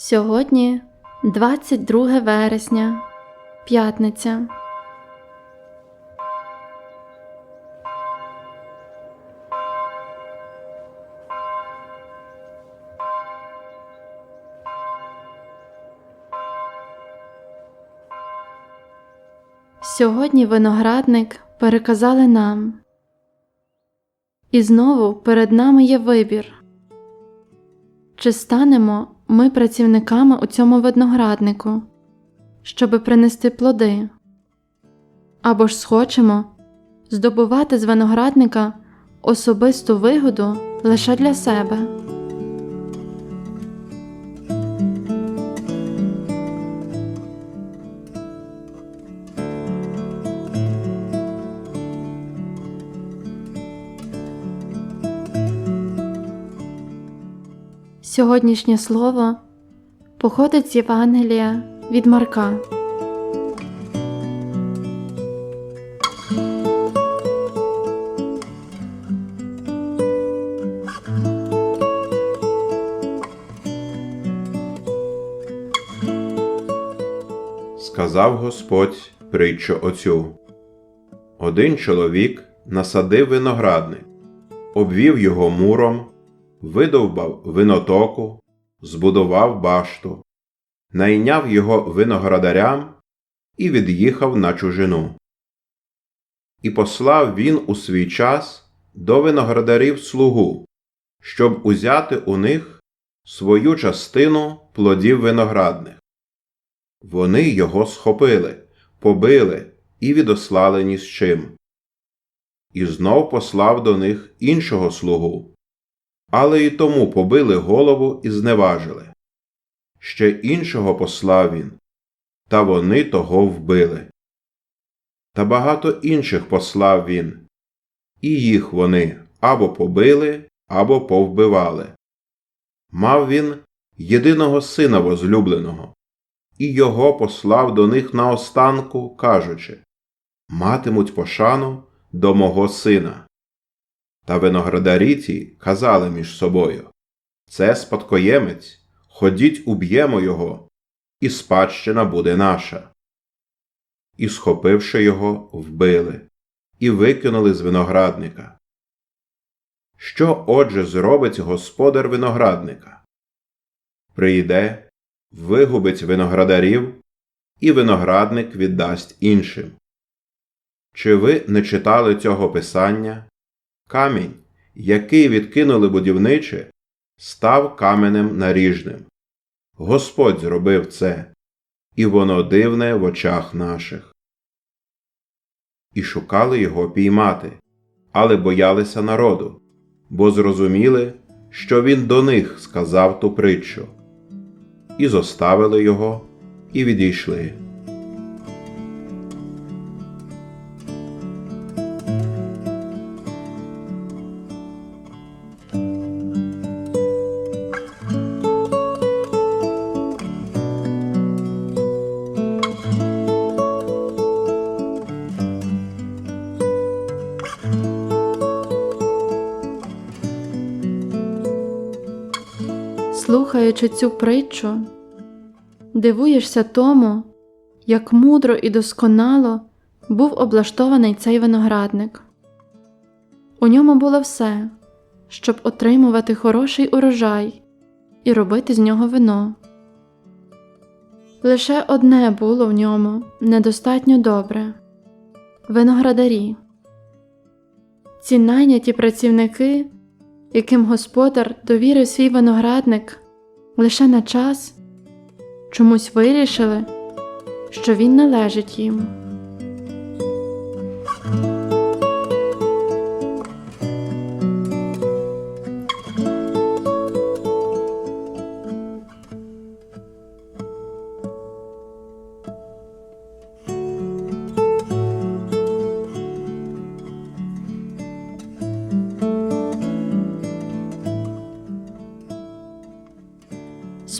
Сьогодні 22 вересня, п'ятниця. Сьогодні виноградник переказали нам. І знову перед нами є вибір. Чи станемо ми працівниками у цьому винограднику, щоби принести плоди? Або ж схочемо здобувати з виноградника особисту вигоду лише для себе? Сьогоднішнє слово походить з Євангелія від Марка. Сказав Господь притчу оцю. Один чоловік насадив виноградник, обвів його муром, видовбав винотоку, збудував башту, найняв його виноградарям і від'їхав на чужину. І послав він у свій час до виноградарів слугу, щоб узяти у них свою частину плодів виноградних. Вони його схопили, побили і відослали ні з чим. І знов послав до них іншого слугу, але й тому побили голову і зневажили. Ще іншого послав він, та вони того вбили. Та багато інших послав він, і їх вони або побили, або повбивали. Мав він єдиного сина возлюбленого і його послав до них наостанку, кажучи Матимуть пошану до мого сина. Та виноградарі ті казали між собою Це спадкоємець, ходіть уб'ємо його, і спадщина буде наша. І, схопивши його, вбили, і викинули з виноградника. Що отже зробить господар виноградника? Прийде, вигубить виноградарів, і виноградник віддасть іншим. Чи ви не читали цього писання? Камінь, який відкинули будівничі, став каменем наріжним. Господь зробив це, і воно дивне в очах наших. І шукали його піймати, але боялися народу, бо зрозуміли, що він до них сказав ту притчу і зоставили його, і відійшли. Слухаючи цю притчу, дивуєшся тому, як мудро і досконало був облаштований цей виноградник. У ньому було все, щоб отримувати хороший урожай і робити з нього вино. Лише одне було в ньому недостатньо добре виноградарі. Ці найняті працівники, яким господар довірив свій виноградник лише на час, чомусь вирішили, що він належить їм.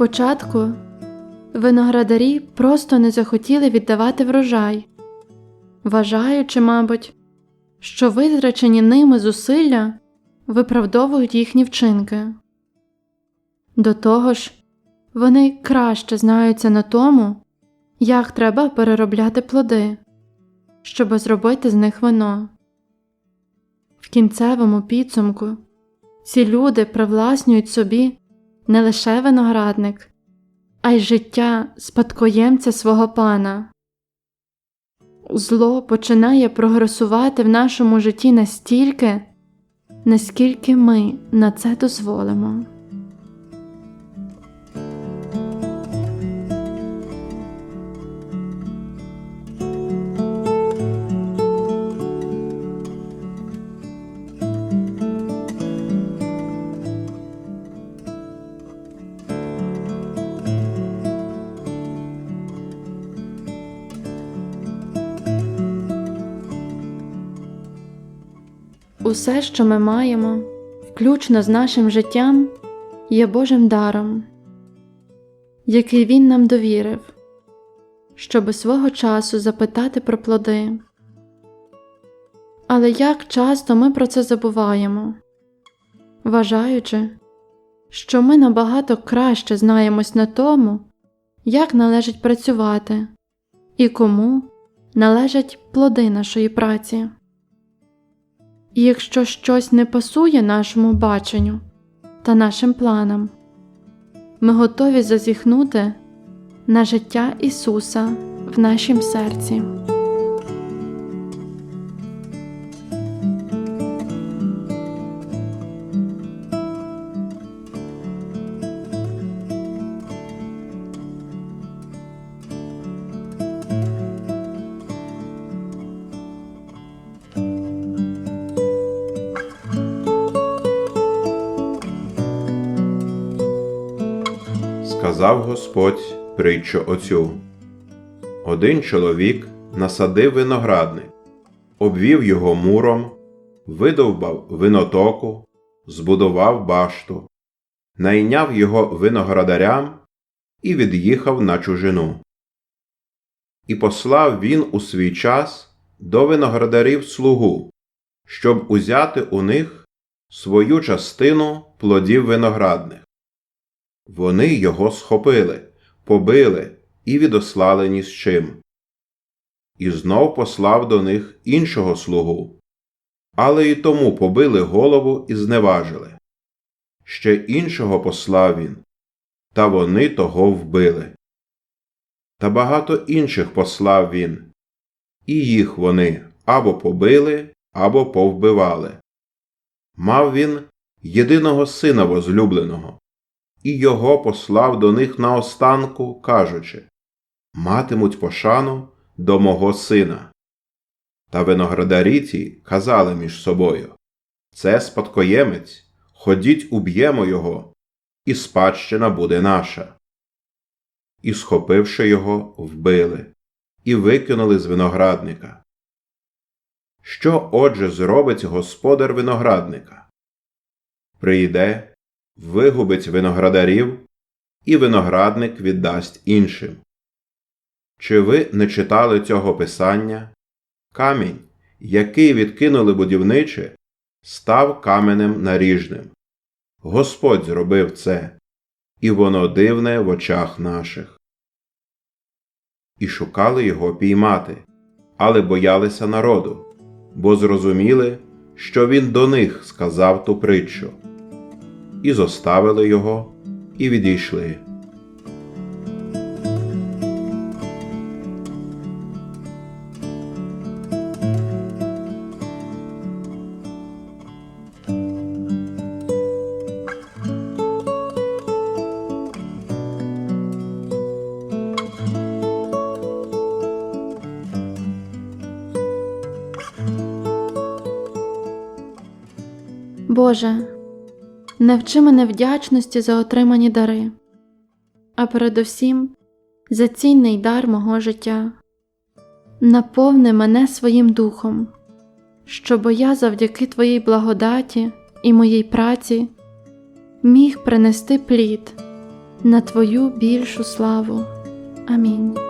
Спочатку виноградарі просто не захотіли віддавати врожай, вважаючи, мабуть, що витрачені ними зусилля виправдовують їхні вчинки. До того ж, Вони краще знаються на тому, як треба переробляти плоди, щоб зробити з них вино. В кінцевому підсумку ці люди привласнюють собі не лише виноградник, а й життя спадкоємця свого пана. Зло починає прогресувати в нашому житті настільки, наскільки ми на це дозволимо. Усе, що ми маємо, включно з нашим життям, є Божим даром, який Він нам довірив, щоби свого часу запитати про плоди. Але як часто ми про це забуваємо, вважаючи, що ми набагато краще знаємось на тому, як належить працювати і кому належать плоди нашої праці. І якщо щось не пасує нашому баченню та нашим планам, ми готові зазіхнути на життя Ісуса в нашім серці. Сказав Господь притчу оцю. Один чоловік насадив виноградник, обвів його муром, видовбав винотоку, збудував башту, найняв його виноградарям і від'їхав на чужину. І послав він у свій час до виноградарів слугу, щоб узяти у них свою частину плодів виноградних. Вони його схопили, побили і відослали ні з чим. І знов послав до них іншого слугу. Але й тому побили голову і зневажили. Ще іншого послав він, та вони того вбили. Та багато інших послав він, і їх вони або побили, або повбивали. Мав він єдиного сина возлюбленого і його послав до них наостанку, кажучи Матимуть пошану до мого сина. Та виноградарі ті казали між собою Це спадкоємець, ходіть уб'ємо його, і спадщина буде наша. І, схопивши його, вбили, і викинули з виноградника. Що отже зробить господар виноградника? Прийде вигубить виноградарів, і виноградник віддасть іншим. Чи ви не читали цього писання? Камінь, який відкинули будівничі, став каменем наріжним. Господь зробив це, і воно дивне в очах наших. І шукали його піймати, але боялися народу, бо зрозуміли, що він до них сказав ту притчу і зоставили його, і відійшли. Боже, навчи мене вдячності за отримані дари, а передусім за цінний дар мого життя. Наповни мене своїм духом, щоб я завдяки Твоїй благодаті і моїй праці міг принести плід на Твою більшу славу. Амінь.